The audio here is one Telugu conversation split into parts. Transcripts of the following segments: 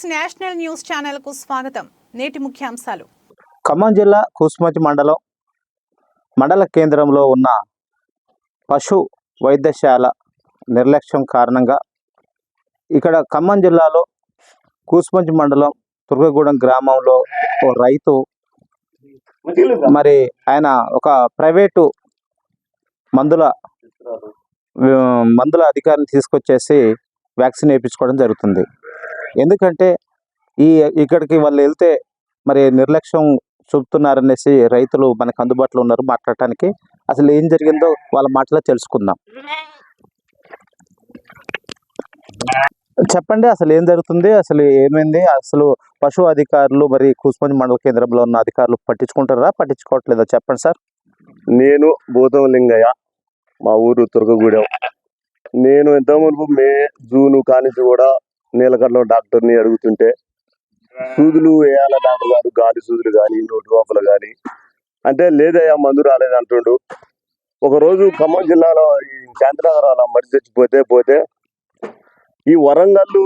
సిక్స్ నేషనల్ న్యూస్ ఛానల్కు స్వాగతం. నేటి ముఖ్యాంశాలు. ఖమ్మం జిల్లా కూసుమతి మండలం మండల కేంద్రంలో ఉన్న పశు వైద్యశాల నిర్లక్ష్యం కారణంగా ఇక్కడ ఖమ్మం జిల్లాలో కూసుమంచి మండలం తుర్గగూడెం గ్రామంలో ఓ రైతు మరి ఆయన ఒక ప్రైవేటు మందుల మందుల అధికారిని తీసుకొచ్చేసి వ్యాక్సిన్ వేయించుకోవడం జరుగుతుంది. ఎందుకంటే ఈ ఇక్కడికి వాళ్ళు వెళ్తే మరి నిర్లక్ష్యం చూపుతున్నారనేసి రైతులు మనకు అందుబాటులో ఉన్నారు మాట్లాడటానికి. అసలు ఏం జరిగిందో వాళ్ళ మాటలో తెలుసుకుందాం. చెప్పండి అసలు ఏం జరుగుతుంది? అసలు ఏమైంది? అసలు పశు అధికారులు మరి కూసుమంది మండల కేంద్రంలో ఉన్న అధికారులు పట్టించుకుంటారా? పట్టించుకోవట్లేదా? చెప్పండి సార్. నేను భూతం లింగయ్య మా ఊరు తురకగూడెం. నేను ఎంత మే జూన్ కానించి కూడా నీలకంఠం డాక్టర్ని అడుగుతుంటే సూదులు వేయాల డాక్టర్ గారు? గాలి సూదులు కానీ నోటి లోపల కానీ అంటే లేదయ్యా మందు రాలేదు అంటుండు. ఒక రోజు ఖమ్మం జిల్లాలో ఈ శాంతినగరాల మడి చచ్చిపోతే పోతే ఈ వరంగల్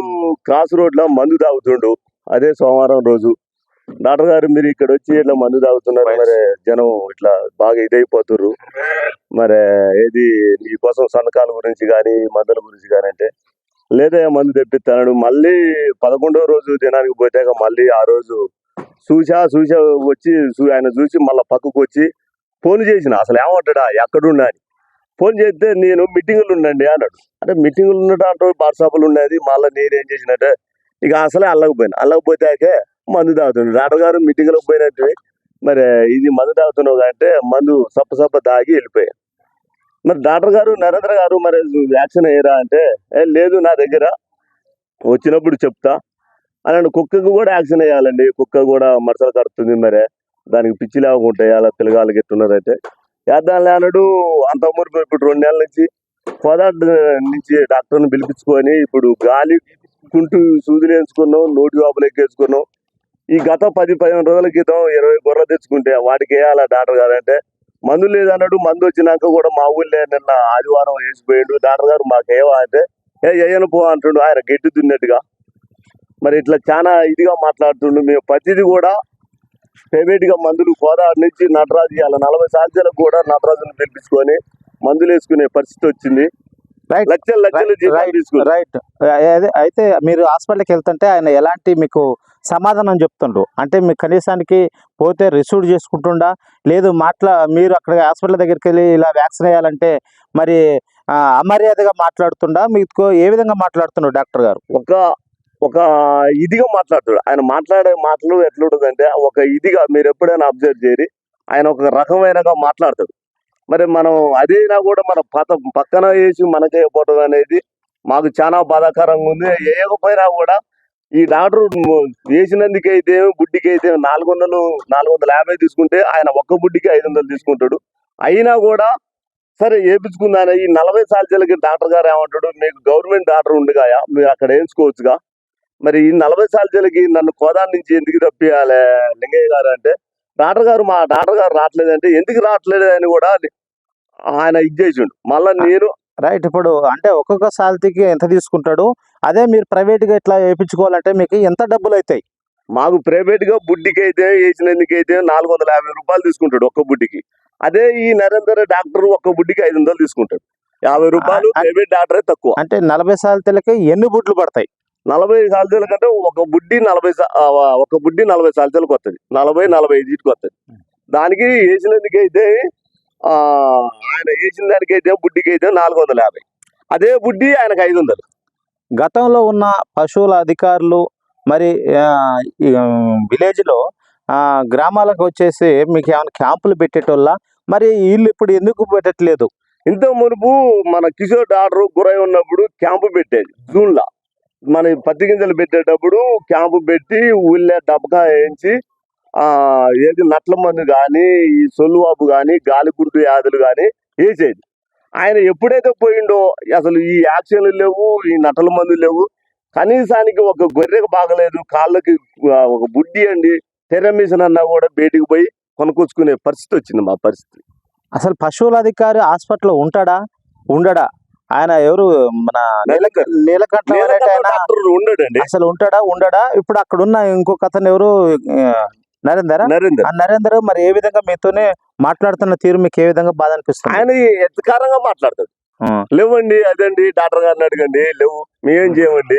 క్రాస్ రోడ్లో మందు తాగుతుండు. అదే సోమవారం రోజు. డాక్టర్ గారు మీరు ఇక్కడ వచ్చి ఇట్లా మందు తాగుతున్నారు. మరి జనం ఇట్లా బాగా ఇదైపోతుర్రు. మరి ఏది నీ కోసం సన్నకాల గురించి కానీ మందుల గురించి కానీ అంటే లేదా మందు తెప్పిస్తాడు మళ్ళీ పదకొండో రోజు దినానికి పోతాక మళ్ళీ ఆ రోజు చూసా చూసా వచ్చి చూ- ఆయన చూసి మళ్ళీ పక్కకు వచ్చి ఫోన్ చేసిన. అసలు ఏమంటాడా? ఎక్కడున్నా అని. ఫోన్ చేస్తే నేను మీటింగులు ఉండండి అన్నాడు. అంటే మీటింగులు ఉన్నట్టు అంటూ వాట్సాప్లు ఉన్నది. మళ్ళీ నేనేం చేసినట్టే ఇక అసలే అల్లకపోయినా. అల్లకపోతే మందు తాగుతున్నాడు డాక్టర్ గారు మీటింగ్లకు పోయినట్టు. మరి ఇది మందు తాగుతున్నావు అంటే మందు సప్ప సప్ప తాగి వెళ్ళిపోయాను. మరి డాక్టర్ గారు నరేంద్ర గారు మరి వ్యాక్సిన్ అయ్యారా అంటే "ఏ, లేదు నా దగ్గర వచ్చినప్పుడు చెప్తా అలాంటి కుక్కకు కూడా యాక్సిన్ వేయాలండి. కుక్క కూడా మరసలు కడుతుంది మరి. దానికి పిచ్చి లేకుంటాయి అలా పిల్లగాళ్ళకి ఎట్టున్నారంటే వేద్దాం లేనడు అంత ఊరు ఇప్పుడు రెండు నెలల నుంచి కోదాడు నుంచి డాక్టర్ని పిలిపించుకొని ఇప్పుడు గాలి కుంటూ సూదులు వేసుకున్నాం నోటి లోపల ఎక్కేసుకున్నాం. ఈ గత పది పదిహేను రోజుల క్రితం ఇరవై గొర్రెలు తెచ్చుకుంటే వాటికి వేయాలా డాక్టర్ గారు అంటే మందు లేదన్నాడు మందు వచ్చినాక కూడా మా ఊళ్ళో నిన్న ఆదివారం వేసిపోయాడు డాక్టర్ గారు మాకు ఏవా అంటే ఏ వేయను పో అంటుండు. ఆయన గట్టి దున్నట్టుగా. మరి ఇట్లా చాలా ఇదిగా మాట్లాడుతుండు. మేము ప్రతిది కూడా ప్రైవేట్గా మందులు గోదావరి నుంచి నటరాజు ఇవాళ నలభై సంవత్సరాలకు కూడా నటరాజును పిలిపించుకొని మందులు వేసుకునే పరిస్థితి వచ్చింది. లక్షలు లక్షలు జీతాలు రైట్ తీసుకున్నారు రైట్ అదే- అయితే మీరు హాస్పిటల్కి వెళ్తుంటే ఆయన ఎలాంటి మీకు సమాధానం చెప్తుండ్రు? అంటే మీకు కనీసానికి పోతే రిసీవ్ చేసుకుంటుండా? లేదు మాట్లా మీరు అక్కడ హాస్పిటల్ దగ్గరికి వెళ్ళి ఇలా వ్యాక్సిన్ వేయాలంటే మరి అమర్యాదగా మాట్లాడుతుండా? మీకు ఏ విధంగా మాట్లాడుతున్నారు డాక్టర్ గారు? ఒక ఒక ఇదిగా మాట్లాడతాడు. ఆయన మాట్లాడే మాటలు ఎట్లుంటుందంటే ఒక ఇదిగా మీరు ఎప్పుడైనా అబ్జర్వ్ చేయరి ఆయన ఒక రకమైనగా మాట్లాడతాడు. మరి మనం అదైనా కూడా మన పత పక్కన వేసి మనకే పోవడం అనేది మాకు చాలా బాధాకరంగా ఉంది. వేయకపోయినా కూడా ఈ డాక్టర్ వేసినందుకు అయితే బుడ్డికి అయితే నాలుగు వందలు నాలుగు వందల యాభై తీసుకుంటే ఆయన ఒక్క బుడ్డికి ఐదు వందలు తీసుకుంటాడు. అయినా కూడా సరే వేపించుకుందానే ఈ నలభై సాధ్యాలకి డాక్టర్ గారు ఏమంటాడు మీకు గవర్నమెంట్ డాక్టర్ ఉండుగాయా మీరు అక్కడ వేయించుకోవచ్చుగా. మరి ఈ నలభై సార్జీలకి నన్ను కోదా నుంచి ఎందుకు తప్పియాలి లింగయ్య గారు అంటే డాక్టర్ గారు మా డాక్టర్ గారు రావట్లేదంటే ఎందుకు రావట్లేదు అని కూడా ఆయన ఇది చేసిండు. మళ్ళీ నేను రైట్ ఇప్పుడు అంటే ఒక్కొక్క సాల్తీకి ఎంత తీసుకుంటాడు? అదే మీరు ప్రైవేట్గా ఇట్లా వేయించుకోవాలంటే మీకు ఎంత డబ్బులు అవుతాయి మాకు ప్రైవేట్గా బుడ్డికి అయితే వేసినందుకు అయితే నాలుగు వందల యాభై రూపాయలు తీసుకుంటాడు ఒక్క బుడ్డికి. అదే ఈ నరేందర్ డాక్టర్ ఒక్క బుడ్డికి ఐదు వందలు తీసుకుంటాడు. యాభై రూపాయలు ప్రైవేట్ డాక్టరే తక్కువ. అంటే నలభై సాల్తీలకి ఎన్ని బుడ్లు పడతాయి? నలభై సాల్తీల కంటే ఒక బుడ్డి నలభై ఒక బుడ్డి నలభై సాల్తీలకు వస్తుంది నలభై నలభై ఐదుకి వస్తుంది దానికి వేసినందుకు అయితే ఆ, ఆయన వేసిన దానికి అయితే బుడ్డికి అయితే నాలుగు వందల యాభై. అదే బుడ్డి ఆయనకు ఐదు వందలు. గతంలో ఉన్న పశువుల అధికారులు మరి విలేజ్లో గ్రామాలకు వచ్చేసి మీకు ఏమైనా క్యాంపులు పెట్టేటోళ్ళ? మరి వీళ్ళు ఇప్పుడు ఎందుకు పెట్టట్లేదు? ఇంత మునుపు మన కిషోర్ డాక్టర్ గురై ఉన్నప్పుడు క్యాంపు పెట్టేది జూన్లో మన పత్తి గింజలు పెట్టేటప్పుడు క్యాంపు పెట్టి ఊళ్ళో డబ్బకా వేయించి ఆ ఏది నట్ల మందు కానీ ఈ సొల్లువాపు కానీ గాలికుర్దు వ్యాధులు కానీ వేసేది. ఆయన ఎప్పుడైతే పోయిండో అసలు ఈ యాక్షన్లు లేవు ఈ నటల మందు లేవు. కనీసానికి ఒక గొర్రెకు బాగలేదు కాళ్ళకి ఒక బుడ్డి అండి టెరమిషన్ అన్నా కూడా బయటికి పోయి కొనుక్కొచ్చుకునే పరిస్థితి వచ్చింది మా పరిస్థితి. అసలు పశువుల అధికారి హాస్పిటల్లో ఉంటాడా? ఉండడా? ఆయన ఎవరు? మన. నీలకంఠ ఉండడండి. అసలు ఉంటాడా? ఉండడా? ఇప్పుడు అక్కడ ఉన్న ఇంకొక అతను ఎవరు? నరేందర్? నరేందర్. మరి ఏ విధంగా మీతోనే మాట్లాడుతున్న తీరు మీకు ఏ విధంగా బాధ అనిపిస్తుంది ఆయన ఎత్కారంగా మాట్లాడతాడు లేవండి అదండి డాక్టర్ గారిని అడగండి లేవు మేమేం చేయమండి.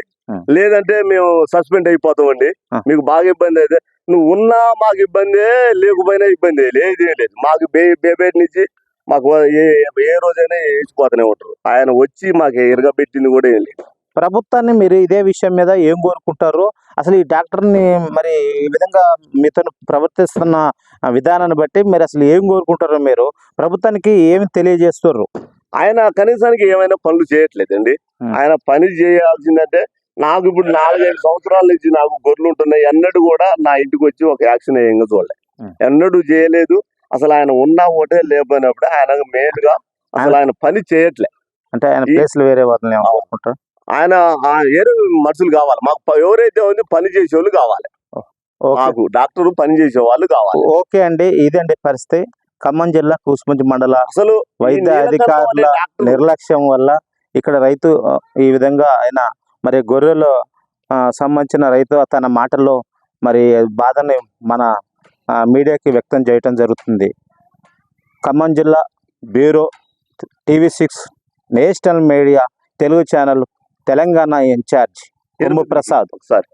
లేదంటే మేము సస్పెండ్ అయిపోతామండి. మీకు బాగా ఇబ్బంది అయితే నువ్వు ఉన్నా మాకు ఇబ్బంది లేకపోయినా ఇబ్బంది లేదు లేదు. మాకు బే బేబేటి నుంచి మాకు ఏ ఏ రోజైనా వేసిపోతూనే ఉంటారు. ఆయన వచ్చి మాకు ఎరగబెట్టింది కూడా ఏం లేదు. ప్రభుత్వాన్ని మీరు ఇదే విషయం మీద ఏం కోరుకుంటారు? అసలు ఈ డాక్టర్ని మరి ఈ విధంగా మీతో ప్రవర్తిస్తున్న విధానాన్ని బట్టి మీరు అసలు ఏం కోరుకుంటారు మీరు? ప్రభుత్వానికి ఏమి తెలియజేస్తారు? ఆయన కనీసానికి ఏమైనా పనులు చేయట్లేదండి. ఆయన పని చేయాల్సిందంటే నాకు ఇప్పుడు నాలుగైదు సంవత్సరాల నుంచి నాకు గొర్రెలు ఉంటున్నాయి. ఎన్నడూ కూడా నా ఇంటికి వచ్చి ఒక యాక్షన్ వేయంగా చూడలే. ఆ. ఎన్నడూ చేయలేదు. అసలు ఆయన ఉన్నా ఒకటే లేకపోయినప్పుడు ఆయన మెయిన్గా అసలు ఆయన పని చేయట్లే. అంటే ఆయన ప్లేస్లు వేరే వాళ్ళని కోరుకుంటారు ఆయన ఏరు మనుషులు కావాలి. మాకు ఎవరైతే ఉంది పని చేసే వాళ్ళు కావాలి మాకు డాక్టర్ పని చేసే వాళ్ళు కావాలి ఓకే అండి. ఇదండి పరిస్థితి? ఖమ్మం జిల్లా కూసుమంచి మండల అసలు వైద్య అధికారుల నిర్లక్ష్యం వల్ల ఇక్కడ రైతు ఈ విధంగా ఆయన మరి గొర్రెలు సంబంధించిన రైతు తన మాటల్లో మరి బాధని మన మీడియాకి వ్యక్తం చేయటం జరుగుతుంది. ఖమ్మం జిల్లా bureau TV six national media Telugu channel Telangana incharge Erumu Prasad. Sir